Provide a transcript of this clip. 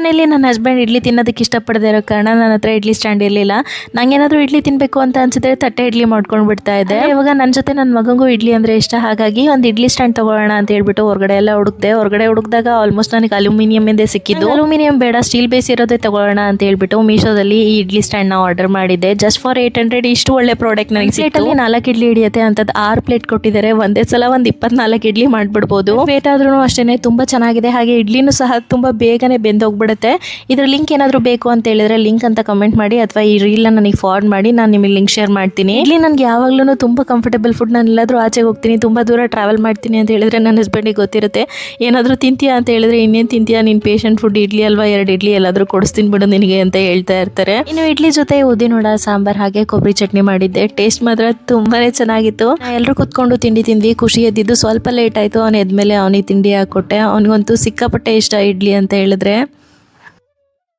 ಮನೇಲಿ ನನ್ನ ಹಸ್ಬೆಂಡ್ ಇಡ್ಲಿ ತಿನ್ನೋದಕ್ಕೆ ಇಷ್ಟಪಡದೇ ಇರೋ ಕಾರಣ ನನ್ನ ಹತ್ರ ಇಡ್ಲಿ ಸ್ಟ್ಯಾಂಡ್ ಇರಲಿಲ್ಲ. ಏನಾದರೂ ಇಡ್ಲಿ ತಿನ್ನಬೇಕು ಅಂತ ಅನ್ಸಿದ್ರೆ ತಟ್ಟೆ ಇಡ್ಲಿ ಮಾಡ್ಕೊಂಡು ಬಿಡ್ತಾ ಇದ್ದೆ. ಇವಾಗ ನನ್ನ ಜೊತೆ ನನ್ನ ಮಗಂಗೂ ಇಡ್ಲಿ ಅಂದರೆ ಇಷ್ಟ. ಹಾಗಾಗಿ ಒಂದು ಇಡ್ಲಿ ಸ್ಟ್ಯಾಂಡ್ ತೊಗೊಳ್ಳೋಣ ಅಂತ ಹೇಳ್ಬಿಟ್ಟು ಹೊರಗಡೆ ಎಲ್ಲ ಹುಡುಕ್ದೆ. ಹೊರಗಡೆ ಹುಡುಕಿದಾಗ ಆಲ್ಮೋಸ್ಟ್ ನನಗೆ ಅಲ್ಯೂಮಿನಿಯಂ ಇಂದೇ ಸಿಕ್ಕಿದ್ದು. ಅಲ್ಯೂಮಿನಿಯಂ ಬೇಡ ಸ್ಟೀಲ್ ಬೇಸ್ ಇರೋದೇ ತಗೊಳ್ಳೋಣ ಅಂತ ಹೇಳ್ಬಿಟ್ಟು ಮೀಶೋದಲ್ಲಿ ಈ ಇಡ್ಲಿ ಸ್ಟ್ಯಾಂಡ್ನ ಆರ್ಡರ್ ಮಾಡಿದ್ದೆ. ಜಸ್ಟ್ ಫಾರ್ ಏಟ್ ಹಂಡ್ರೆಡ್ ಇಷ್ಟು ಒಳ್ಳೆ ಪ್ರಾಡಕ್ಟ್ ನನಗೆ ಸೀಟಲ್ಲಿ ನಾಲ್ಕು ಇಡ್ಲಿ ಹಿಡಿಯುತ್ತೆ ಅಂತದ್ದು ಆರು ಪ್ಲೇಟ್ ಕೊಟ್ಟಿದ್ದಾರೆ. ಒಂದೇ ಸಲ ಒಂದು ಇಪ್ಪತ್ನಾಲ್ಕು ಇಡ್ಲಿ ಮಾಡಿಬಿಡ್ಬೋದು. ವೇಟ್ ಆದ್ರೂ ಅಷ್ಟೇ ತುಂಬಾ ಚೆನ್ನಾಗಿದೆ. ಹಾಗೆ ಇಡ್ಲಿನೂ ಸಹ ತುಂಬಾ ಬೇಗನೆ ಬೆಂದೋಗ್ಬಿಡುತ್ತೆ. ಇದ್ರ ಲಿಂಕ್ ಏನಾದರೂ ಬೇಕು ಅಂತ ಹೇಳಿದ್ರೆ ಲಿಂಕ್ ಅಂತ ಕಮೆಂಟ್ ಮಾಡಿ ಅಥವಾ ಈ ರೀಲ್ನ ನನಗೆ ಫಾರ್ವರ್ಡ್ ಮಾಡಿ, ನಾನು ನಿಮಗೆ ಲಿಂಕ್ ಶೇರ್ ಮಾಡ್ತೀನಿ. ಇಲ್ಲಿ ನನಗೆ ಯಾವಾಗಲೂ ತುಂಬ ಕಂಫರ್ಟಬಲ್ ಫುಡ್ ನಾನು ಎಲ್ಲಾದರೂ ಆಚೆಗೆ ಹೋಗ್ತೀನಿ, ತುಂಬ ದೂರ ಟ್ರಾವೆಲ್ ಮಾಡ್ತೀನಿ ಅಂತ ಹೇಳಿದ್ರೆ ನನ್ನ ಹಸ್ಬೆಂಡಿಗೆ ಗೊತ್ತಿರುತ್ತೆ. ಏನಾದರೂ ತಿಂತೀಯಾ ಅಂತ ಹೇಳಿದ್ರೆ, ಇನ್ನೇನು ತಿಂತೀಯಾ, ನೀನು ಪೇಷಂಟ್ ಫುಡ್ ಇಡ್ಲಿ ಅಲ್ವಾ, ಎರಡು ಇಡ್ಲಿ ಎಲ್ಲಾದರೂ ಕೊಡಿಸ್ತೀನಿ ಬಿಡು ನಿನಗೆ ಅಂತ ಹೇಳ್ತಾ ಇರ್ತಾರೆ. ಇನ್ನು ಇಡ್ಲಿ ಜೊತೆ ಉದ್ದಿನೋಡ ಸಾಂಬಾರ್ ಹಾಗೆ ಕೊಬ್ಬರಿ ಚಟ್ನಿ ಮಾಡಿದ್ದೆ. ಟೇಸ್ಟ್ ಮಾತ್ರ ತುಂಬಾನೇ ಚೆನ್ನಾಗಿತ್ತು. ಎಲ್ಲರೂ ಕುತ್ಕೊಂಡು ತಿಂಡಿ ತಿಂದ್ವಿ, ಖುಷಿ ಎದ್ದಿದ್ದು ಸ್ವಲ್ಪ ಲೇಟ್ ಆಯಿತು. ಅವನು ಎದ್ಮೇಲೆ ಅವನಿಗೆ ತಿಂಡಿ ಹಾಕೊಟ್ಟೆ ಅವನಿಗಂತೂ ಸಿಕ್ಕಾಪಟ್ಟೆ ಇಷ್ಟ ಇಡ್ಲಿ ಅಂತ ಹೇಳಿದ್ರೆ.